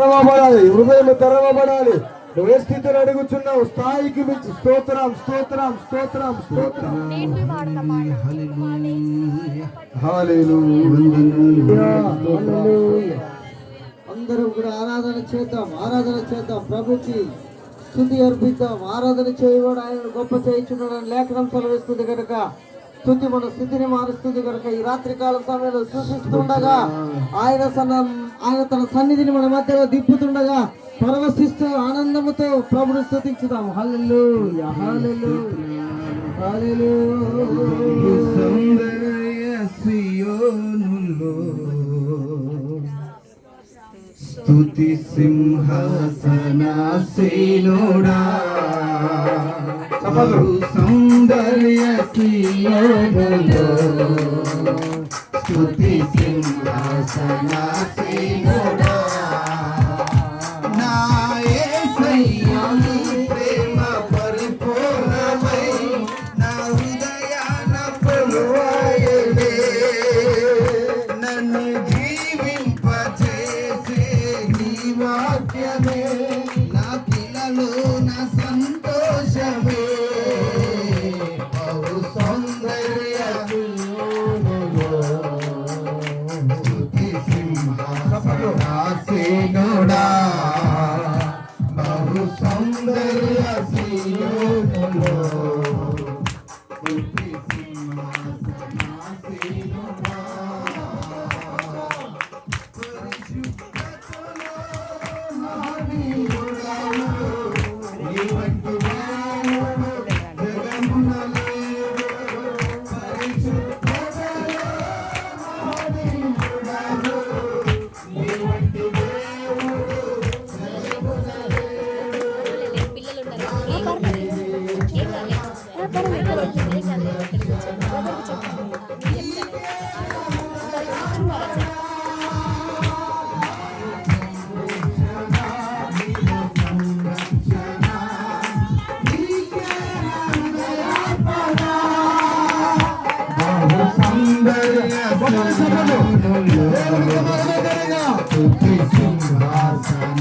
తెరవబడాలి హృదయం తెరవబడాలి నువ్వే స్థితిని అడుగుచున్నావు. స్థాయికి మించి స్తోత్రం స్తోత్రం స్తోత్రం స్తోత్రం. అందరం కూడా ఆరాధన చేద్దాం ఆరాధన చేద్దాం. ప్రభుకి స్థుతి అర్పిద్దాం. ఆరాధన చేయవాడు ఆయన గొప్ప చేయించున్నాడని లేఖనం సెలవిస్తుంది కనుక స్థుతి మన స్థితిని మారుస్తుంది కనుక ఈ రాత్రి కాల సమయంలో సృష్టిస్తుండగా ఆయన సన్న ఆయన తన సన్నిధిని మన మధ్యలో దిప్పుతుండగా పరవశిస్తూ ఆనందముతో ప్రభుని స్థుతించుదాం హల్లెలు హల్లెలు హల్లెలు స్తుతి సింహాసనాసీనుడా సౌందర్య సీయోనులో. స్తుతి సింహాసనాసీనుడా.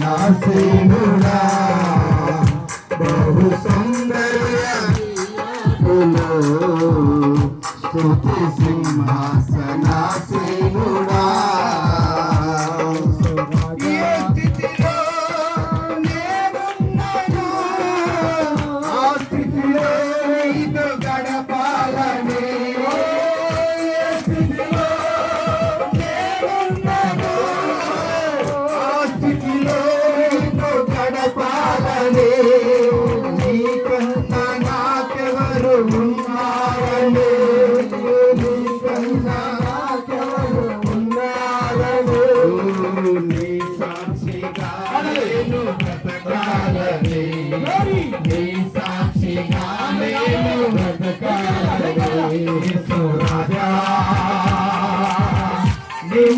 సింహాసనాసీనుడా బహు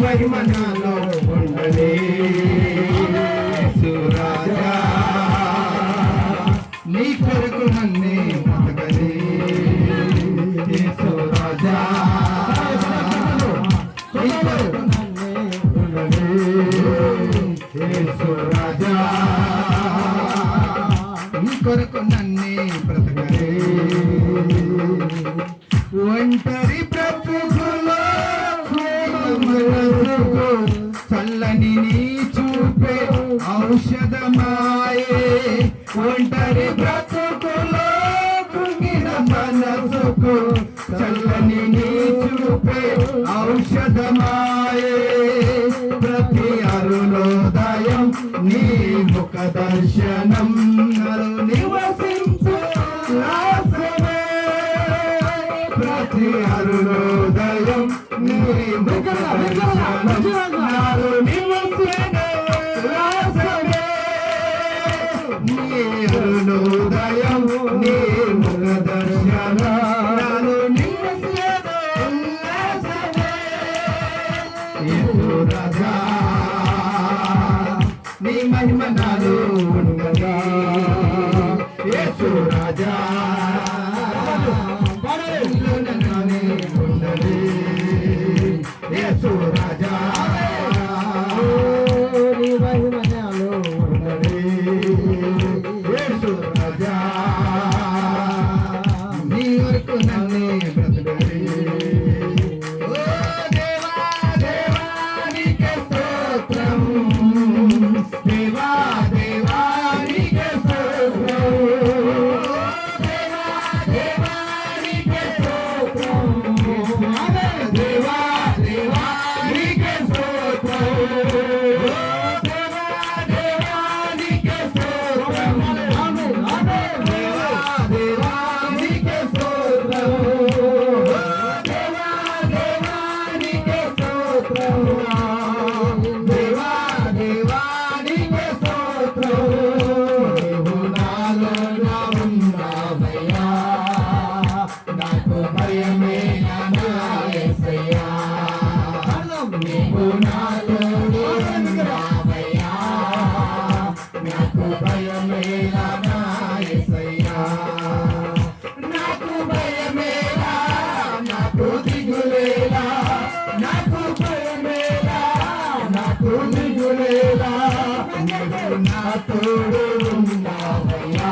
మహిమ నాలో ఉండని. ఔషధమాయే ఒంటరి బ్రతుకులో కృంగిన మనసుకు చల్లని నీ చూపే ఔషధమాయే. ప్రతి అరుణోదయం నీ ముఖ దర్శనం నివసించు ప్రతి అరుణోదయం నీ ముఖ దర్శనం করুণা ఉన్నావయ్యా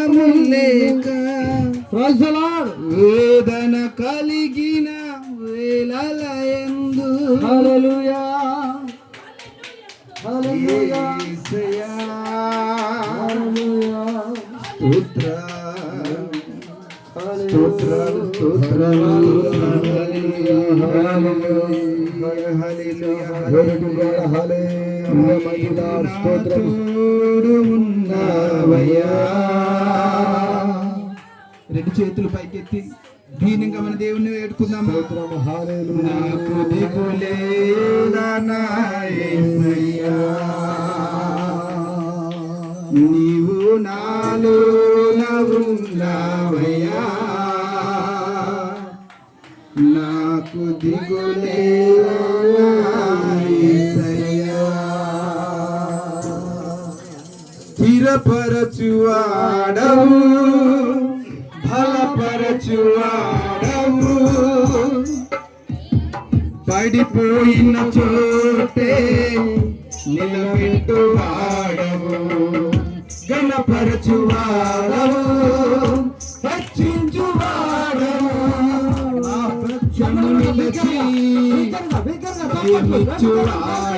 పాపము లేక వేదన కలిగిన వేలలయందు హల్లెలూయా. హల్లెలూయా హల్లెలూయా. స్తోత్రం. స్తోత్రాలు స్తోత్రాలు రెండు చేతులు పైకెత్తి దీనిగా మన దేవుణ్ణి వేడుకుందాం నాకు నీవు నాలో ఉన్నావయ్యా. దిగులే స్థిరపరచువాడవు బలపరచువాడవు పడిపోయిన చోటే నిలబెట్టువాడవు గణపరచువాడవు 你就来。